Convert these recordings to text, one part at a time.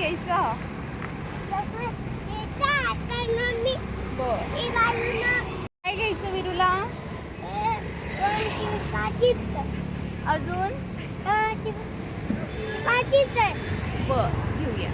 घ्यायचं? काय घ्यायचं विरूला? अजून? बर घेऊया.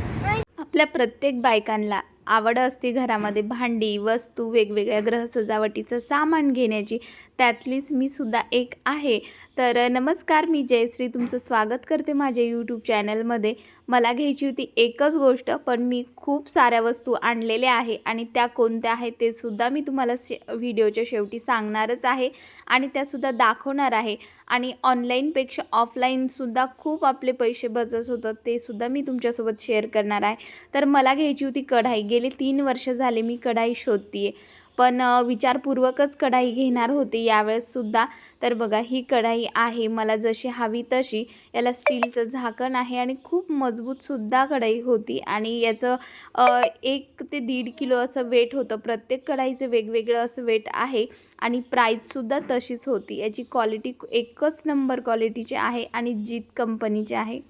आपल्या प्रत्येक बायकांना आवड असते घरामध्ये. भांडी वस्तू वेगवेगळ्या ग्रह सजावटीचं सामान घेण्याची त्यातलीच मी सुद्धा एक आहे. तर नमस्कार मी जयश्री. तुमचं स्वागत करते माझ्या यूट्यूब चॅनलमध्ये मला घ्यायची होती एकच गोष्ट पण मी खूप साऱ्या वस्तू आणलेल्या आहे आणि त्या कोणत्या आहेत ते सुद्धा मी तुम्हाला शे व्हिडिओच्या शेवटी सांगणारच आहे आणि त्यासुद्धा दाखवणार आहे. आणि ऑनलाईनपेक्षा ऑफलाईनसुद्धा खूप आपले पैसे बचत होतात ते सुद्धा मी तुमच्यासोबत शेअर करणार आहे. तर मला घ्यायची होती कढाई. गेले तीन वर्ष झाले मी कढाई शोधते पण विचारपूर्वकच कढाई घेणार होते यावेळेससुद्धा तर बघा ही कढाई आहे मला जशी हवी तशी. याला स्टीलचं झाकण आहे आणि खूप मजबूतसुद्धा कढाई होती. आणि याचं एक ते दीड किलो असं वेट होतं. प्रत्येक कढाईचं वेगवेगळं असं वेट आहे. आणि प्राईजसुद्धा तशीच होती. याची क्वालिटी एकच नंबर क्वालिटीची आहे आणि जीत कंपनीची आहे.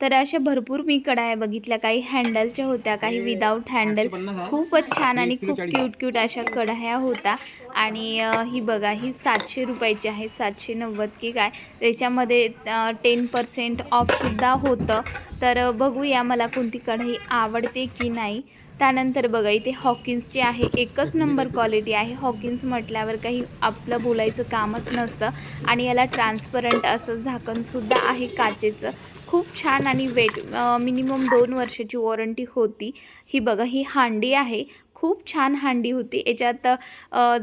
तर अशा भरपूर मी कढाया बघितल्या. काही हँडलच्या होत्या काही विदाऊट हँडल खूपच छान आणि खूप क्यूट क्यूट अशा कढाया होत्या. आणि ही बघा ही सातशे रुपयाची आहे. सातशे नव्वद की काय. त्याच्यामध्ये टेन पर्सेंट ऑफसुद्धा होतं. तर बघूया मला कोणती कढई आवडते की नाही. त्यानंतर बघा इथे हॉकिन्सची आहे. एकच नंबर क्वालिटी आहे. हॉकिन्स म्हटल्यावर काही आपलं बोलायचं कामच नसतं. आणि याला ट्रान्सपरंट असं झाकणसुद्धा आहे काचेचं. खूप छान आणि वेट मिनिमम दोन वर्षाची वॉरंटी होती. ही बघा ही हांडी आहे. खूप छान हांडी होती. याच्यात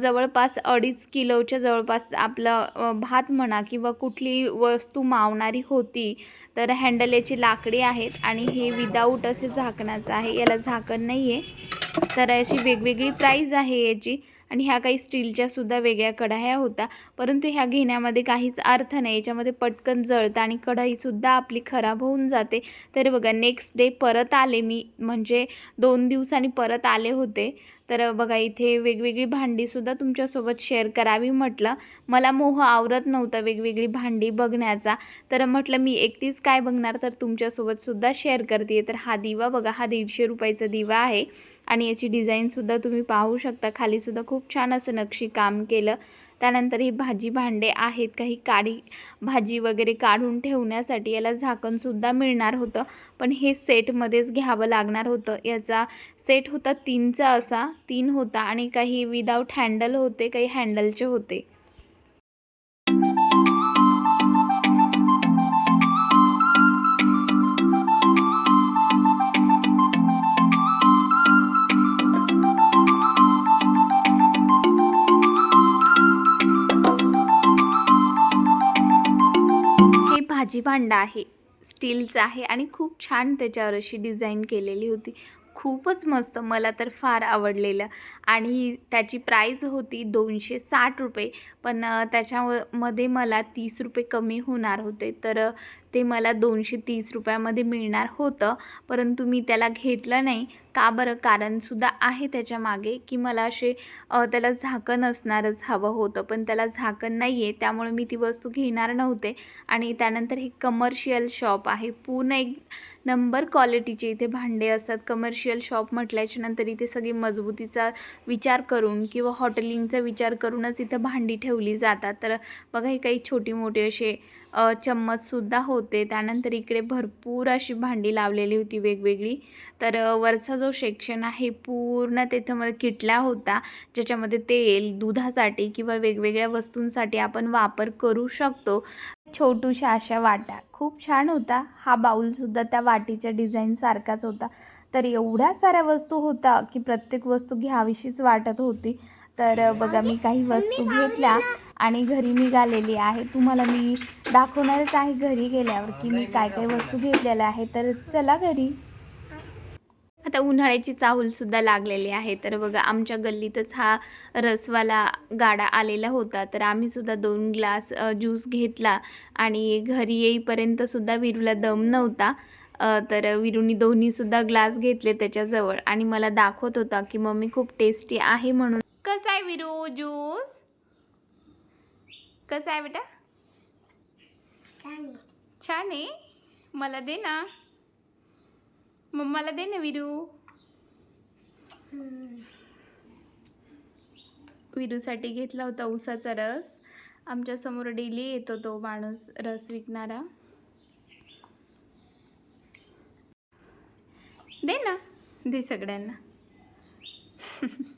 जवळपास अडीच किलोच्या जवळपास आपलं भात म्हणा किंवा कुठली वस्तू मावणारी होती तर हँडल याची लाकडी आहेत आणि हे विदाऊट असे झाकणाचं आहे. याला झाकण नाही आहे तर अशी वेगवेगळी प्राईज आहे याची. आणि ह्या काही स्टीलच्या सुद्धा वेगळ्या कढाया होत्या परंतु ह्या घेण्यामध्ये काहीच अर्थ नाही. याच्यामध्ये पटकन जळतं आणि कढाईसुद्धा आपली खराब होऊन जाते. तर बघा नेक्स्ट डे परत आले मी म्हणजे दोन दिवसांनी परत आले होते. तर बघा इथे वेगवेगळी भांडीसुद्धा तुमच्यासोबत शेअर करावी म्हटलं. मला मोह आवरत नव्हता वेगवेगळी भांडी बघण्याचा. तर म्हटलं मी एकटीच काय बघणार? तर तुमच्यासोबतसुद्धा शेअर करते तर हा दिवा बघा हा दीडशे रुपयाचा दिवा आहे. आणि याची डिझाईनसुद्धा तुम्ही पाहू शकता. खालीसुद्धा खूप छान असं नक्षी काम केलं. त्यानंतर ही भाजी भांडे आहेत. काही काढी भाजी वगैरे काढून ठेवण्यासाठी याला झाकणसुद्धा मिळणार होतं. पण हे सेटमध्येच घ्यावं लागणार होतं. याचा सेट होता तीनचा असा. तीन होता आणि काही विदाऊट हँडल होते काही हँडलचे होते. भाजी भांडं आहे स्टीलचं आहे आणि खूप छान त्याच्यावर अशी डिझाईन केलेली होती. खूपच मस्त मला तर फार आवडलेलं. आणि त्याची प्राईज होती दोनशे साठ रुपये पण त्याच्यामध्ये मला तीस रुपये कमी होणार होते. तर ते मला दोनशे तीस रुपयामध्ये मिळणार होतं परंतु मी त्याला घेतलं नाही. का बरं? कारणसुद्धा आहे त्याच्यामागे की मला असे त्याला झाकण असणारच हवं होतं पण त्याला झाकण नाही आहे त्यामुळे मी ती वस्तू घेणार नव्हते. आणि त्यानंतर हे कमर्शियल शॉप आहे. पूर्ण एक नंबर क्वालिटीचे इथे भांडे असतात. कमर्शियल शॉप म्हटल्याच्या नंतर इथे सगळी मजबूतीचा विचार करून किंवा हॉटेलिंगचा विचार करूनच इथं भांडी ठेवली जातात. तर बघा हे काही छोटी मोठी असे चम्मचसुद्धा होते. त्यानंतर इकडे भरपूर अशी भांडी लावलेली होती वेगवेगळी. तर वरचा जो सेक्शन आहे पूर्ण त्याच्यामध्ये किटला होता ज्याच्यामध्ये तेल दुधासाठी किंवा वेगवेगळ्या वस्तूंसाठी आपण वापर करू शकतो. छोटूशा अशा वाटा खूप छान होता. हा बाऊलसुद्धा त्या वाटीच्या डिझाईनसारखाच होता. तर एवढ्या साऱ्या वस्तू होता की प्रत्येक वस्तू घ्यावीशीच वाटत होती. तर बघा मी काही वस्तू घेतल्या. आणि घरी निघालेली आहे. तुम्हाला मी दाखवणारच आहे घरी गेल्यावर की मी काय काय वस्तू घेतलेल्या आहे तर चला घरी. आता उन्हाळ्याची चाहूलसुद्धा लागलेली आहे. तर बघा आमच्या गल्लीतच हा रसवाला गाडा आलेला होता. तर आम्हीसुद्धा दोन ग्लास ज्यूस घेतला आणि घरी येईपर्यंतसुद्धा विरूला दम नव्हता. तर विरूनी दोन्हीसुद्धा ग्लास घेतले त्याच्याजवळ. आणि मला दाखवत होता की मम्मी खूप टेस्टी आहे म्हणून. कसा आहे विरू? ज्यूस? कसं आहे बेटा? छान आहे. छान आहे मला दे ना. मग मला दे ना विरू. विरूसाठी घेतला होता उसाचा रस. आमच्यासमोर डेली येतो तो माणूस रस विकणारा. दे ना. दे सगळ्यांना.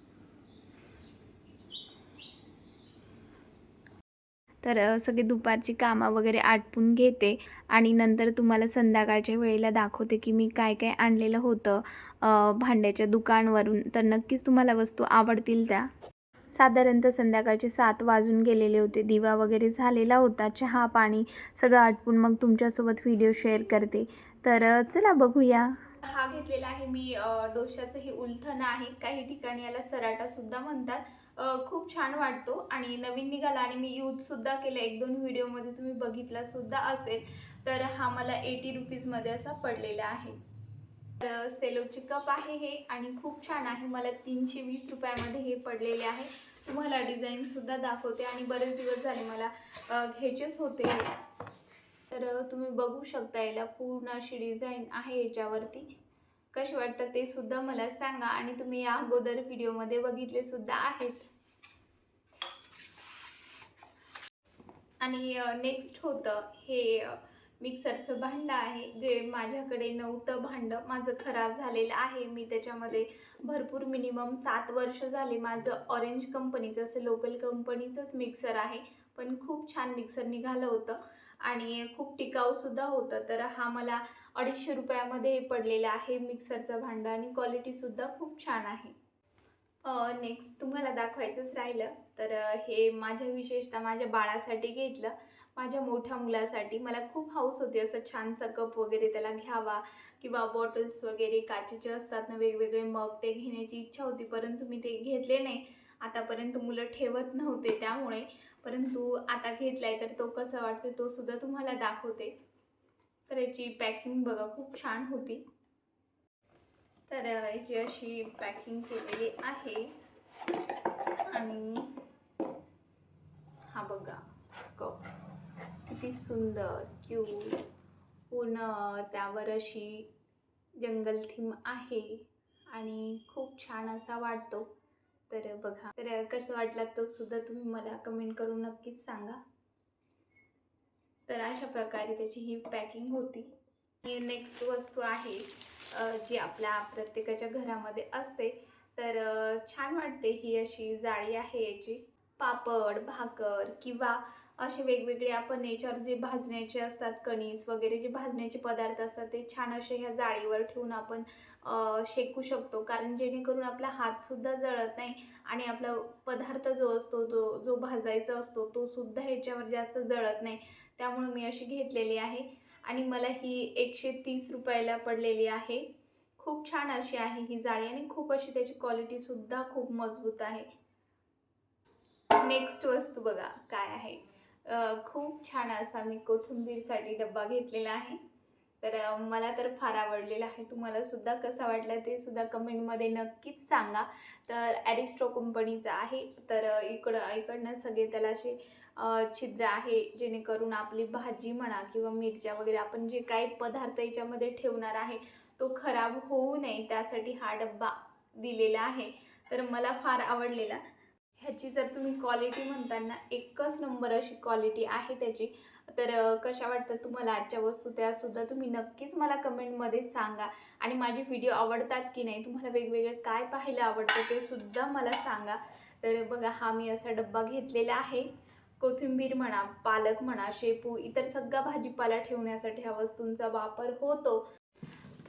तर सगळे दुपारची कामं वगैरे आटपून घेते आणि नंतर तुम्हाला संध्याकाळच्या वेळेला दाखवते की मी काय काय आणलेलं होतं भांड्याच्या दुकानवरून. तर नक्कीच तुम्हाला वस्तू आवडतील त्या. साधारणतः संध्याकाळचे सात वाजून गेलेले होते. दिवा वगैरे झालेला होता. चहा पाणी सगळं आटपून मग तुमच्यासोबत व्हिडिओ शेअर करते. तर चला बघूया. हा घेतलेला आहे. मी डोशाचं हे उलथन आहे. काही ठिकाणी याला सराटा सुद्धा म्हणतात. खूप छान वाटतो. आणि नवीन निघाला आणि मी यूजसुद्धा केलं. एक दोन व्हिडिओमध्ये तुम्ही बघितला सुद्धा असेल. तर हा मला एटी रुपीजमध्ये असा पडलेला आहे. तर सेलोचे कप आहे हे आणि खूप छान आहे. मला तीनशे वीस रुपयामध्ये हे पडलेले आहे. तुम्हाला डिझाईनसुद्धा दाखवते. आणि बरेच दिवस झाले मला घ्यायचेच होते. तर तुम्ही बघू शकता याला पूर्ण अशी डिझाईन आहे याच्यावरती. कसे वाटतं ते सुद्धा मला सांगा आणि तुम्ही या अगोदर व्हिडिओमध्ये बघितले सुद्धा आहेत. आणि नेक्स्ट होतं हे मिक्सरचं भांडं आहे जे माझ्याकडे नव्हतं भांडं. माझं खराब झालेलं आहे. मी त्याच्यामध्ये भरपूर मिनिमम सात वर्ष झाले. माझं ऑरेंज कंपनीचं असं लोकल कंपनीचंच मिक्सर आहे. पण खूप छान मिक्सर निघालं होतं. आणि खूप टिकाऊसुद्धा होतं. तर हा मला अडीचशे रुपयामध्ये पडलेला आहे. मिक्सरचं भांडं आणि क्वालिटीसुद्धा खूप छान आहे. नेक्स्ट तुम्हाला दाखवायचंच राहिलं. तर हे माझ्या विशेषतः माझ्या बाळासाठी घेतलं. माझ्या मोठ्या मुलासाठी. मला खूप हाऊस होती. असं छानसा कप वगैरे त्याला घ्यावा किंवा बॉटल्स वगैरे काचेचे असतात ना वेगवेगळे मग ते घेण्याची इच्छा होती. परंतु मी ते घेतले नाही. आतापर्यंत मुलं ठेवत नव्हते त्यामुळे परंतु आता घेतलाय तर तो कसा वाटतो तो सुद्धा तुम्हाला दाखवते. तर याची पॅकिंग बघा खूप छान होती. तर याची अशी पॅकिंग केलेली आहे. आणि हा बघा कप किती सुंदर क्यूट पूर्ण त्यावर अशी जंगल थीम आहे. आणि खूप छान असा वाटतो. तर बघा तर कसं वाटला तो सुद्धा तुम्ही मला कमेंट करून नक्कीच सांगा. तर अशा प्रकारे त्याची ही पॅकिंग होती. ही नेक्स्ट वस्तू आहे जी आपल्या प्रत्येकाच्या घरामध्ये असते. तर छान वाटते ही अशी जाळी आहे याची. पापड भाकर किंवा असे वेगवेगळे आपण याच्यावर जे भाजण्याचे असतात कणीस वगैरे जे भाजण्याचे पदार्थ असतात ते छान असे ह्या जाळीवर ठेवून आपण शेकू शकतो. कारण जेणेकरून आपला हातसुद्धा जळत नाही आणि आपला पदार्थ जो असतो जो जो भाजायचा असतो तो सुद्धा ह्याच्यावर जास्त जळत नाही. त्यामुळे मी अशी घेतलेली आहे. आणि मला ही एकशे तीस रुपयाला पडलेली आहे. खूप छान अशी आहे ही जाळी आणि खूप अशी त्याची क्वालिटीसुद्धा खूप मजबूत आहे. नेक्स्ट वस्तू बघा काय आहे. खूप छान असा मी कोथिंबीरसाठी डब्बा घेतलेला आहे. तर मला तर फार आवडलेला आहे. तुम्हाला सुद्धा कसा वाटला ते सुद्धा कमेंटमध्ये नक्कीच सांगा. तर ॲरिस्ट्रो कंपनीचा आहे. तर इकडं इकडनं सगळे त्याला असे छिद्र आहे जेणेकरून आपली भाजी म्हणा किंवा मिरच्या वगैरे आपण जे काही पदार्थ याच्यामध्ये ठेवणार आहे तो खराब होऊ नये. त्यासाठी हा डब्बा दिलेला आहे. तर मला फार आवडलेला. ह्याची जर तुम्ही क्वालिटी म्हणताना एकच नंबर अशी क्वालिटी आहे त्याची तर कशा वाटतात तुम्हाला आजच्या वस्तू? त्यासुद्धा तुम्ही नक्कीच मला कमेंटमध्ये सांगा. आणि माझे व्हिडिओ आवडतात की नाही तुम्हाला वेगवेगळे काय पाहायला आवडतं ते सुद्धा मला सांगा. तर बघा हा मी असा डब्बा घेतलेला आहे. कोथिंबीर म्हणा पालक म्हणा शेपू इतर सगळा भाजीपाला ठेवण्यासाठी ह्या वस्तूंचा वापर होतो.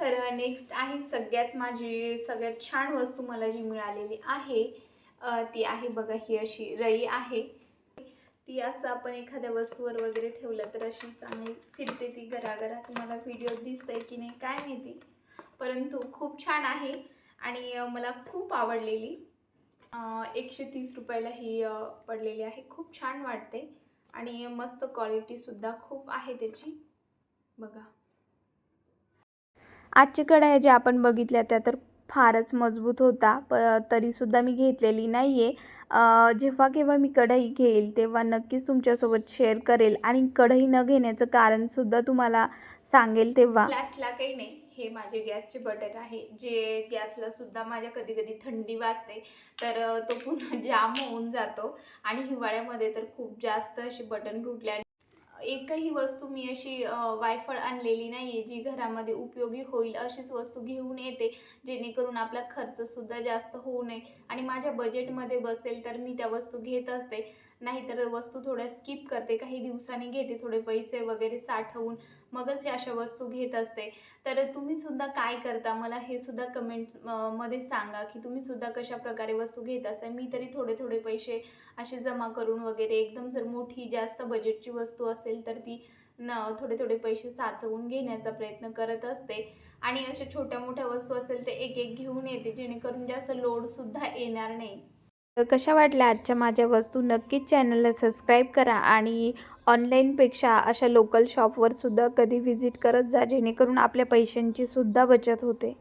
तर नेक्स्ट आहे सगळ्यात माझी सगळ्यात छान वस्तू मला जी मिळालेली आहे ती आहे बघा ही अशी रई आहे. ती असं आपण एखाद्या वस्तूवर वगैरे ठेवलं तर अशी चांगली फिरते ती घराघरा तुम्हाला व्हिडिओ दिसतंय की नाही काय माहिती. परंतु खूप छान आहे आणि मला खूप आवडलेली. एकशे तीस रुपयाला ही पडलेली आहे. खूप छान वाटते. आणि मस्त क्वालिटीसुद्धा खूप आहे त्याची. बघा. आजची कढया ज्या आपण बघितल्या त्या तर फारच मजबूत होता. प तरीसुद्धा मी घेतलेली नाही आहे जेव्हा केव्हा मी कढई घेईल तेव्हा नक्कीच तुमच्यासोबत शेअर करेल आणि कढई न घेण्याचं कारणसुद्धा तुम्हाला सांगेल तेव्हा. गॅसला काही नाही. हे माझे गॅसचे बटन आहे. जे गॅसला सुद्धा माझ्या कधी कधी थंडी वाजते तर तो पुन्हा जाम होऊन जातो. आणि हिवाळ्यामध्ये तर खूप जास्त असे बटन तुटले एकही वस्तू मी अशी वायफळ आणलेली नाही आहे जी घरामध्ये उपयोगी होईल अशीच वस्तू घेऊन येते जेणेकरून आपला खर्चसुद्धा जास्त होऊ नये. आणि माझ्या बजेटमध्ये बसेल तर मी त्या वस्तू घेत असते. नाहीतर वस्तू थोड्या स्किप करते काही दिवसांनी घेते थोडे पैसे वगैरे साठवून मगच या अशा वस्तू घेत असते. तर तुम्ही सुद्धा काय करता? मला हे सुद्धा कमेंटमध्ये सांगा की तुम्ही सुद्धा कशा प्रकारे वस्तू घेत असता मी तरी थोडे थोडे पैसे असे जमा करून वगैरे एकदम जर मोठी जास्त बजेटची वस्तू असेल तर ती न थोडे थोडे पैसे साचवून घेण्याचा प्रयत्न करत असते. आणि अशा छोट्या मोठ्या वस्तू असेल ते एक एक घेऊन येते जेणेकरून जास्त लोडसुद्धा येणार नाही. तर कशा वाटल्या आजच्या माझ्या वस्तू? नक्कीच चॅनलला सबस्क्राईब करा आणि ऑनलाईनपेक्षा अशा लोकल शॉपवर सुद्धा कधी व्हिजिट करत जा जेणेकरून आपल्या पैशांची सुद्धा बचत होते.